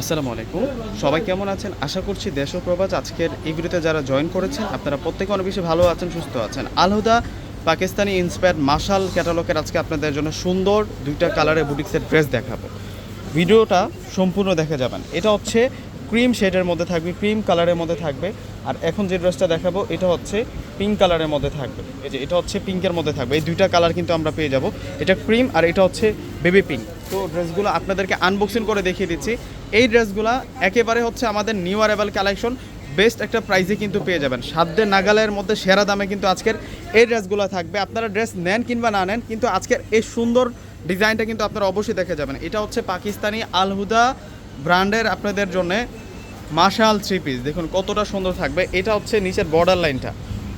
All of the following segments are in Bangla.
আসসালামু আলাইকুম। সবাই কেমন আছেন? আশা করছি দেশ ও প্রবাস আজকের এই ভিডিওতে যারা জয়েন করেছেন, আপনারা প্রত্যেকে অনেক বেশি ভালো আছেন, সুস্থ আছেন। আলহুদা পাকিস্তানি ইন্সপায়ার্ড মার্শাল ক্যাটালগের আজকে আপনাদের জন্য সুন্দর দুইটা কালারের বুটিক্সের ড্রেস দেখাবো। ভিডিওটা সম্পূর্ণ দেখে যাবেন এটা হচ্ছে ক্রিম শেডের মধ্যে থাকবে ক্রিম কালারের মধ্যে থাকবে। আর এখন যে ড্রেসটা দেখাবো, এটা হচ্ছে পিঙ্ক কালারের মধ্যে থাকবে। এই যে, এটা হচ্ছে পিঙ্কের মধ্যে থাকবে। এই দুইটা কালার কিন্তু আমরা পেয়ে যাব। এটা ক্রিম আর এটা হচ্ছে বেবি পিঙ্ক তো ড্রেসগুলো আপনাদেরকে আনবক্সিং করে দেখিয়ে দিচ্ছি। এই ড্রেসগুলো একেবারে হচ্ছে আমাদের নিউ অ্যারাইভাল কালেকশন বেস্ট একটা প্রাইসে কিন্তু পেয়ে যাবেন। সাধ্যে নাগালের মধ্যে সেরা দামে কিন্তু আজকের এই ড্রেসগুলো থাকবে। আপনারা ড্রেস নেন কিংবা না নেন, কিন্তু আজকের এই সুন্দর ডিজাইনটা কিন্তু আপনারা অবশ্যই দেখে যাবেন। এটা হচ্ছে পাকিস্তানি আলহুদা ব্র্যান্ডের আপনাদের জন্যে মাশাল থ্রি পিস দেখুন কতটা সুন্দর থাকবে। এটা হচ্ছে নিচের বর্ডার লাইনটা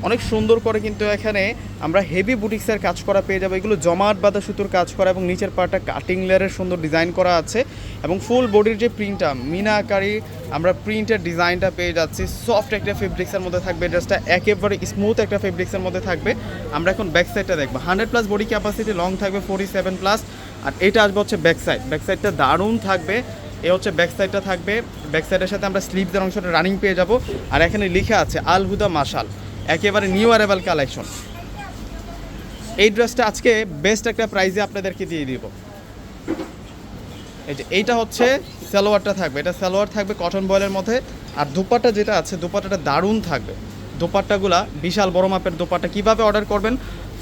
অনেক সুন্দর করে কিন্তু এখানে আমরা হেভি বুটিক্সের কাজ করা পেয়ে যাব। এগুলো জমাট বাঁধা সুতোর কাজ করা এবং নিচের পাটা কাটিং লেয়ারের সুন্দর ডিজাইন করা আছে এবং ফুল বডির যে প্রিন্টটা মিনা আকারি আমরা প্রিন্টের ডিজাইনটা পেয়ে যাচ্ছি। সফট একটা ফেব্রিক্সের মধ্যে থাকবে ড্রেসটা একেবারে স্মুথ একটা ফেব্রিক্সের মধ্যে থাকবে। আমরা এখন ব্যাক সাইডটা দেখব। Hundred plus body capacity long থাকবে ফোর্টি সেভেন প্লাস আর এটা আসবে হচ্ছে ব্যাক সাইড ব্যাক সাইডটা দারুণ থাকবে। এ হচ্ছে ব্যাক সাইডটা থাকবে। ব্যাক সাইডের সাথে আমরা স্লিভদের অংশটা রানিং পেয়ে যাব। আর এখানে লিখা আছে আল হুদা মাশাল। একেবারে নিউ অ্যারাইভাল কালেকশন এই ড্রেসটা আজকে বেস্ট একটা প্রাইজে আপনাদেরকে দিয়ে দিব। এই যে এইটা হচ্ছে সালোয়ারটা থাকবে। এটা সালোয়ার থাকবে কটন বয়েলের মধ্যে। আর দুপাট্টা যেটা আছে, দুপাট্টাটা দারুণ থাকবে। দোপাট্টাগুলা বিশাল বড় মাপের দোপাট্টা। কীভাবে অর্ডার করবেন?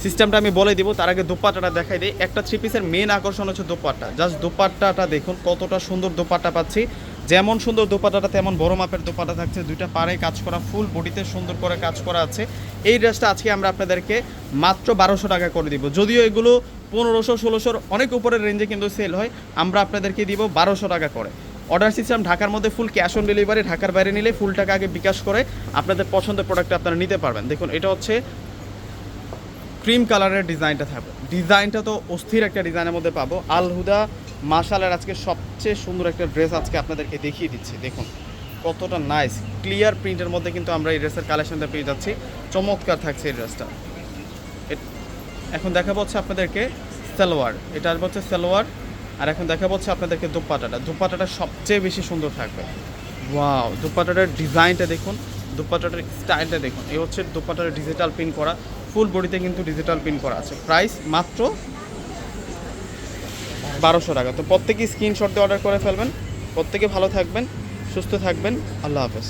সিস্টেমটা আমি বলে দিব, তার আগে দোপাট্টাটা দেখাই দিই। একটা থ্রি পিসের মেন আকর্ষণ হচ্ছে দোপাট্টা। জাস্ট দোপাট্টাটা দেখুন কতটা সুন্দর দোপাট্টা পাচ্ছি। যেমন সুন্দর দোপাট্টাটা, তেমন বড় মাপের দোপাট্টা থাকছে। দুইটা পাড়ে কাজ করা, ফুল বডিতে সুন্দর করে কাজ করা আছে। এই ড্রেসটা আজকে আমরা আপনাদেরকে মাত্র বারোশো টাকা করে দিব। যদিও এগুলো পনেরোশো, ষোলোশোর অনেক উপরের রেঞ্জে কিন্তু সেল হয়, আমরা আপনাদেরকে দিব বারোশো টাকা করে। অর্ডার সিস্টেম ঢাকার মধ্যে ফুল ক্যাশ অন ডেলিভারি ঢাকার বাইরে নিলে ফুল টাকা আগে বিকাশ করে আপনাদের পছন্দের প্রোডাক্টটা আপনারা নিতে পারবেন। দেখুন, এটা হচ্ছে ক্রিম কালারের ডিজাইনটা থাকবে। ডিজাইনটা তো অস্থির একটা ডিজাইনের মধ্যে পাবো। আল হুদা মাশালের আজকে সবচেয়ে সুন্দর একটা ড্রেস আজকে আপনাদেরকে দেখিয়ে দিচ্ছি। দেখুন, কতটা নাইস ক্লিয়ার প্রিন্টের মধ্যে কিন্তু আমরা এই ড্রেসের কালেকশনটা পেয়ে যাচ্ছি। চমৎকার থাকছে এই ড্রেসটা। এখন দেখা হচ্ছে আপনাদেরকে সালোয়ার। এটা হচ্ছে সালোয়ার। আর এখন দেখা হচ্ছে আপনাদেরকে দুপাটাটা। দুপাটাটা সবচেয়ে বেশি সুন্দর থাকবে। ওয়াও, দুপাটাটার ডিজাইনটা দেখুন। দুপাটাটার স্টাইলটা দেখুন। এই হচ্ছে দুপাটার ডিজিটাল প্রিন্ট করা। ফুল বডিতে কিন্তু ডিজিটাল প্রিন্ট করা আছে। প্রাইস মাত্র বারোশো টাকা। তো প্রত্যেকেই স্ক্রিনশট দিয়ে অর্ডার করে ফেলবেন। প্রত্যেকে ভালো থাকবেন, সুস্থ থাকবেন। আল্লাহ হাফেজ।